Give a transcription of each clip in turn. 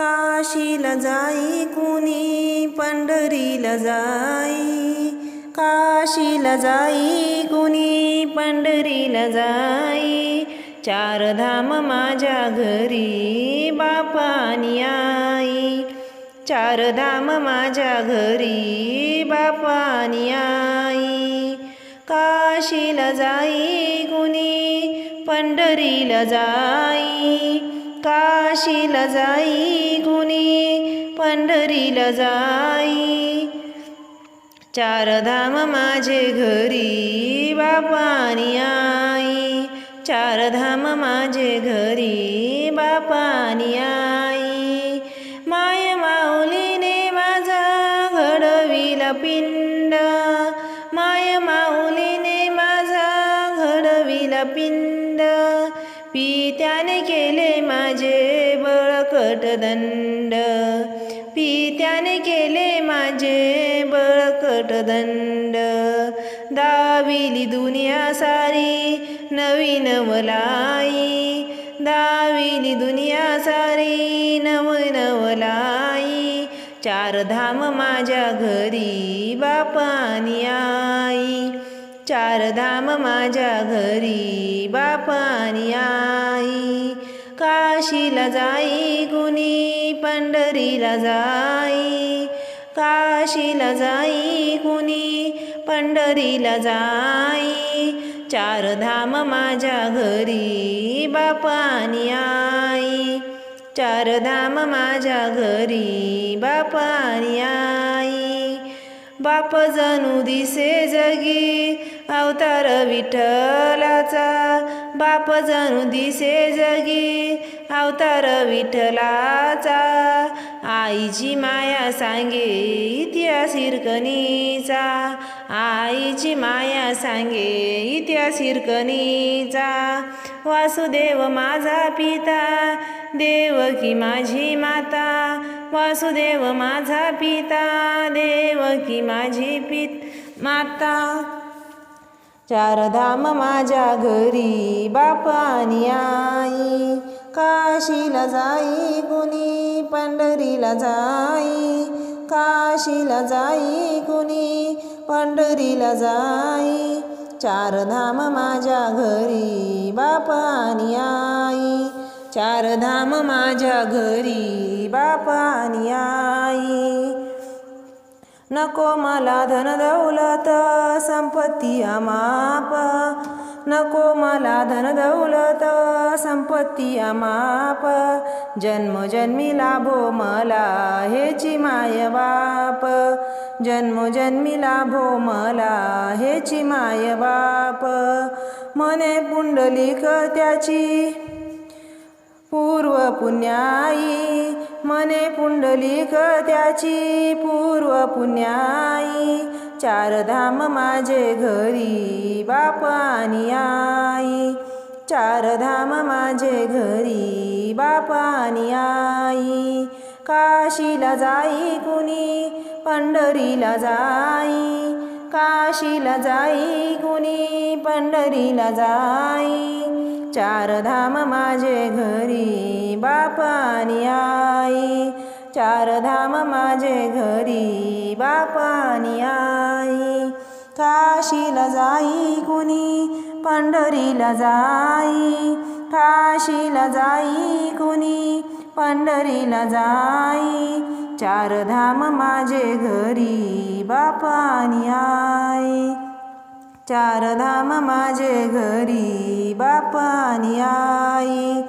काशीला जाई कुणी पंढरीला जाई. काशीला जाई कुणी पंढरीला जाई. चार धाम माझ्या घरी बापानी आई. चार धाम माझ्या घरी बापानी आई. काशीला जाई कुणी पंढरीला जाई. काशीला जाई कुणी पंढरीला जाई. चार धाम माझे घरी बापानी आई. चार धाम माझे घरी बापानी आई. माय माऊलीने माझा घडविला पिंड. माय माऊलीने माझा घडविला पिंड. पित्याने केले माझे बळकट दंड. पित्याने केले माझे बळकट दंड. दाविली दुनिया सारी नवीन वलाई दाविली दुनिया सारी नवीन वलाई चार धाम माझ्या घरी बापानी आई. चार धाम माझ्या घरी बापानी आई. काशीला जाई कुणी पंढरीला जाई. काशीला जाई कुणी पंढरीला जाई. चार धाम माझ्या घरी बापानी आई. चार धाम माझ्या घरी बापानी आई. बाप जणू दिसे जगी अवतार विठ्ठलाचा. बाप जणू दिसे जगी अवतार विठ्ठलाचा. आईची माया सांगे इतिहास हिरकणीचा. आईची माया सांगे इतिहास हिरकणीचा. वासुदेव माझा पिता देवकी माझी माता. वासुदेव माझा पिता देवकी माझी पित माता. चारधाम माझ्या घरी बापानी आई. काशीला जाई कुणी पंढरीला जाई. काशीला जाई कुणी पंढरीला जाई. चार धाम माझ्या घरी बापानी आई. चार धाम माझ्या घरी बापानी आई. नको मला धन दौलत संपत्ती अमाप. नको मला धनदौलत संपत्ती अमाप. जन्मोजन्मी लाभो मला हेची माय बाप. जन्मोजन्मी लाभो मला हेची माय बाप. मने पुंडलिक त्याची पूर्व पुण्याई मने पुंडलिक त्याची पूर्व पुण्याई. चार धाम माझे घरी बापानी आई. चार धाम माझे घरी बापानी आई. काशीला जाई कुणी पंढरीला जाई. काशीला जाई कुणी पंढरीला जाई. चार धाम माझे घरी बापानी आई. चार धाम माझे घरी बापानी आई. काशीला जाई कुणी पंढरीला जाई. काशीला जाई कुणी पंढरीला जाई. चार धाम माझे घरी बापानी आई. चार धाम माझे घरी बापानी आई.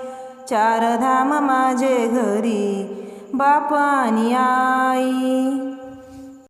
चार धाम माझे घरी बापानी आई.